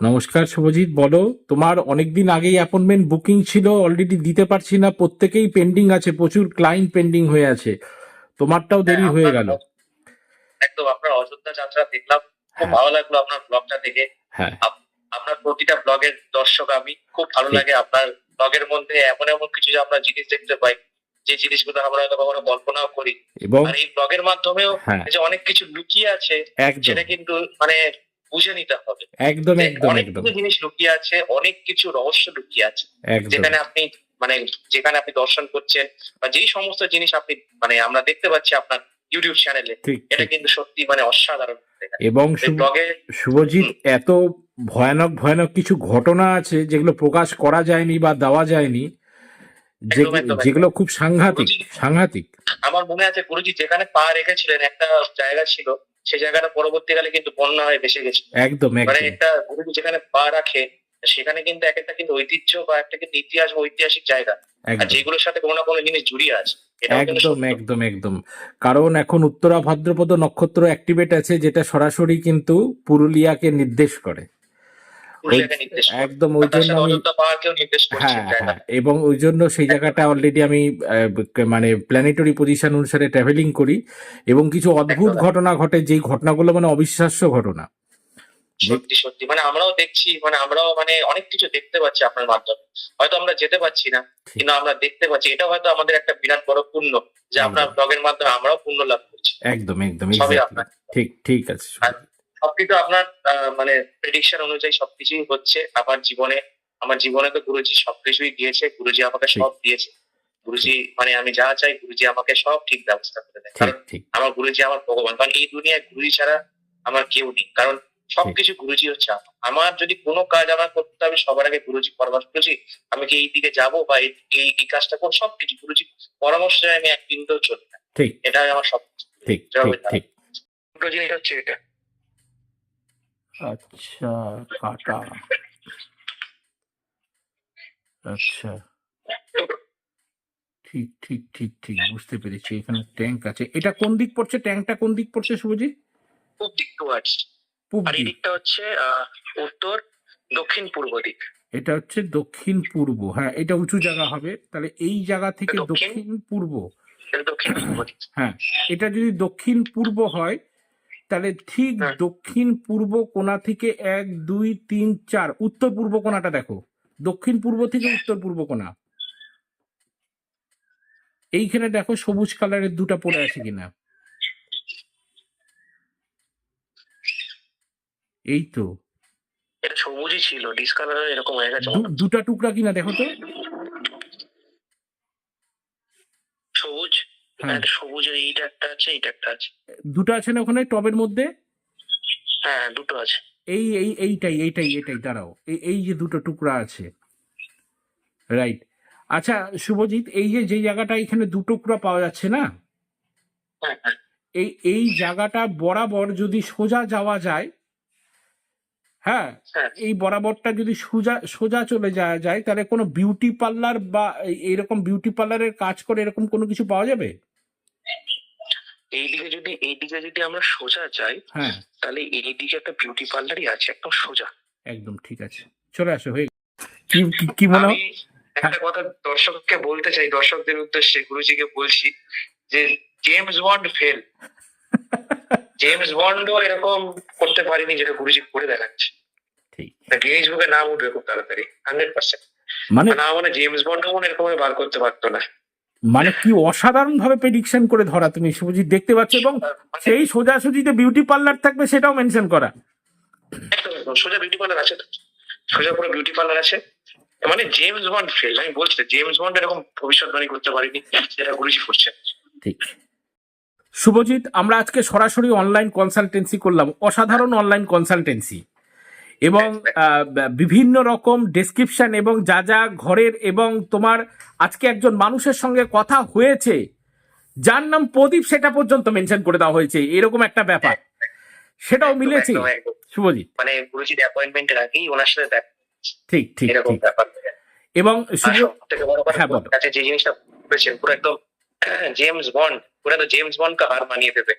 নমস্কার। শুভজিৎ বলো তোমার অনেকদিন আগেই অ্যাপয়েন্টমেন্ট বুকিং ছিল অলরেডি দিতে পারছি না প্রত্যেকেই পেন্ডিং আছে প্রচুর ক্লায়েন্ট পেন্ডিং হয়ে আছে। তোমারটাও দেরি হ্যাঁ, হয়ে গেল। একদম আপনার অযোধ্যা যাত্রা দেখলাম খুব হ্যাঁ। ভালো লাগল আপনার ব্লগটা দেখে। হ্যাঁ। আপনার প্রতিটা ব্লগের দর্শক আমি খুব ভালো লাগে আপনার ব্লগের মধ্যে এমন এমন কিছু যে আমরা জিনিস দেখতে পাই। যে জিনিসগুলো আমরা হয়তো কখনো কল্পনাও করি। এবং আর এই ব্লগের মাধ্যমেও হ্যাঁ। যে অনেক কিছু লুকিয়ে আছে সেটা কিন্তু মানে বুঝে নিতে হবে। একদম একদম অনেক কিছু জিনিস লুকিয়ে আছে অনেক কিছু রহস্য লুকিয়ে আছে। যেখানে আপনি মানে যেখানে আপনি দর্শন করছেন বা যেই সমস্ত জিনিস আপনি মানে আমরা দেখতে পাচ্ছি আপনার ইউটিউব চ্যানেলে এটা কিন্তু সত্যি মানে অসাধারণ এবং শুভজিৎ এত ভয়ানক ভয়ানক কিছু ঘটনা আছে যেগুলো প্রকাশ করা যায়নি বা দেওয়া যায়নি। যেগুলো খুব সাংঘাতিক সাংঘাতিক। আমার মনে আছে গুরুজি যেখানে পা রেখেছিলেন একটা জায়গা ছিল সেই জায়গাটা পরবর্তীকালে কিন্তু বন্যা হয়ে ভেসে গেছে। একদম মানে একটা গুরুজি যেখানে পা রাখে সেখানে কিন্তু এক একটা কিন্তু ঐতিহ্য বা একটা কিন্তু ইতিহাস বা ঐতিহাসিক জায়গা। আর যেগুলোর সাথে কোনো না কোনো জিনিস জড়িয়ে আছে একদম একদম একদম। কারণ এখন উত্তরা ভাদ্রপদ নক্ষত্র অ্যাক্টিভেট আছে যেটা সরাসরি কিন্তু পুরুলিয়াকে নির্দেশ করে। একদম ওই জন্য হ্যাঁ হ্যাঁ এবং ওই জন্য সেই জায়গাটা অলরেডি আমি মানে প্ল্যানেটরি পজিশন অনুসারে ট্রাভেলিং করি এবং কিছু অদ্ভুত ঘটনা ঘটে যেই ঘটনাগুলো মানে অবিশ্বাস্য ঘটনা। সত্যি সত্যি। মানে আমরাও দেখছি মানে আমরাও মানে অনেক কিছু দেখতে পাচ্ছি আপনার মাধ্যমে। হয়তো আমরা যেতে পারছি না কিন্তু আমরা দেখতে পাচ্ছি। এটা হয়তো আমাদের একটা বিরাট বড় পুণ্য যে আপনার ব্লগের মাধ্যমে আমরাও পুণ্য লাভ করছি। একদম একদম ঠিক ঠিক আছে সবকিছু আপনার মানে প্রেডিকশন অনুযায়ী সবকিছুই হচ্ছে। আমার জীবনে আমার জীবনে তো গুরুজি সবকিছুই দিয়েছে। গুরুজি আমাকে সব দিয়েছে। গুরুজি মানে আমি যা চাই গুরুজি আমাকে সব ঠিক ব্যবস্থা করে দেয়। কারণ আমার গুরুজি আমার ভগবান। কারণ এই দুনিয়ায় গুরুজি ছাড়া আমার কেউ নেই। কারণ সবকিছু গুরুজি হচ্ছে আমার। আমার যদি কোনো কাজ আমার করতে হবে সবার আগে গুরুজি পরামর্শ গুরুজি আমি কি এই দিকে যাব বা এই এই কাজটা করব? সবকিছু গুরুজি পরামর্শে আমি এক বিন্দু চলি না। এটাই আমার সব ঠিক ঠিক ঠিক। জিনিস হচ্ছে এটা। আচ্ছা কাটা। আচ্ছা। ঠিক ঠিক ঠিক ঠিক বুঝতে পেরেছি। এখানে ট্যাঙ্ক আছে। এটা কোন দিক পড়ছে? ট্যাঙ্কটা কোন দিক পড়ছে শুভজিৎ? খুব দিক টুয়ার্ডস পূব আর এই দিক। দিকটা হচ্ছে উত্তর দক্ষিণ পূর্ব দিক। এটা হচ্ছে দক্ষিণ পূর্ব। হ্যাঁ এটা উঁচু জায়গা হবে। তাহলে এই জায়গা থেকে দক্ষিণ? পূর্ব। হ্যাঁ এটা যদি দক্ষিণ পূর্ব হয় তাহলে ঠিক হ্যাঁ। দক্ষিণ পূর্ব কোণা থেকে এক দুই তিন চার উত্তর পূর্ব কোণাটা দেখো। দক্ষিণ পূর্ব থেকে উত্তর পূর্ব কোণা। এইখানে দেখো সবুজ কালারের দুটা পড়ে আছে কিনা। এই তো। এটা সবুজই ছিল ডিসকালার এরকম হয়ে গেছে দুটা টুকরা কিনা দেখো তো। সবুজ। একটা সবুজ এইটা একটা আছে এইটা একটা আছে। দুটো আছে না ওখানে টবের মধ্যে? হ্যাঁ দুটো আছে। এই এই এইটাই এইটাই এইটাই দাঁড়াও। এই এই যে দুটো টুকরা আছে। রাইট আচ্ছা শুভজিৎ এই যে যে জায়গাটা এখানে দু টুকরা পাওয়া যাচ্ছে না? হ্যাঁ হ্যাঁ। এই এই জায়গাটা বরাবর যদি সোজা যাওয়া যায় হ্যাঁ হ্যাঁ। এই বরাবরটা যদি সোজা সোজা চলে যাওয়া যায় তাহলে কোনো বিউটি পার্লার বা এইরকম বিউটি পার্লারের কাজ করে এরকম কোনো কিছু পাওয়া যাবে? এইদিকে যদি এইদিকে যদি আমরা সোজা যাই হ্যাঁ। তাহলে এইদিকে একটা বিউটি পার্লারই আছে একদম সোজা। একদম ঠিক আছে। চলে আসো হয়ে কি কি- মনে একটা কথা দর্শককে বলতে চাই দর্শকদের উদ্দেশ্যে গুরুজিকে বলছি যে জেমস বন্ড ফেল জেমস বন্ডও এরকম করতে পারিনি যেটা গুরুজি করে দেখাচ্ছে। ঠিক। গিনিস বুকে নাম উঠবে খুব তাড়াতাড়ি হান্ড্রেড পার্সেন্ট মানে না মানে জেমস বন্ডও মনে এরকম বার করতে পারতো না। মানে কি অসাধারণ ভাবে প্রেডিকশন করে ধরা তুমি শুভজিৎ দেখতে পাচ্ছ এবং সেই সোজাসুজিতে বিউটি পার্লার থাকবে সেটাও মেনশন করা। সোজা বিউটি পার্লার আছে। সোজা পুরো বিউটি পার্লার আছে। মানে জেমস বন্ড ফেল আমি বলছি জেমস বন্ড এরকম ভবিষ্যৎবাণী করতে পারিনি যেটা গুরুজি করছে ঠিক। শুভজিৎ আমরা আজকে সরাসরি অনলাইন কনসালটেন্সি করলাম অসাধারণ অনলাইন কনসালটেন্সি এবং বিভিন্ন রকম ডেসক্রিপশন এবং যা যা ঘরের এবং তোমার আজকে একজন মানুষের সঙ্গে কথা হয়েছে যার নাম প্রদীপ সেটা পর্যন্ত মেনশন করে দেওয়া হয়েছে। এরকম একটা ব্যাপার। সেটাও মিলেছে। শুভজিৎ? মানে গুরুজির অ্যাপয়েন্টমেন্টের আগেই ওনার সাথে দেখা। ঠিক ঠিক এরকম ব্যাপার। এবং আর শুভ থেকে বড় কথা হ্যাঁ। কাছে যে জিনিসটা করেছেন পুরো একদম জেমস বন্ড পুরো তো জেমস বন্ডকে হার মানিয়ে দেবে।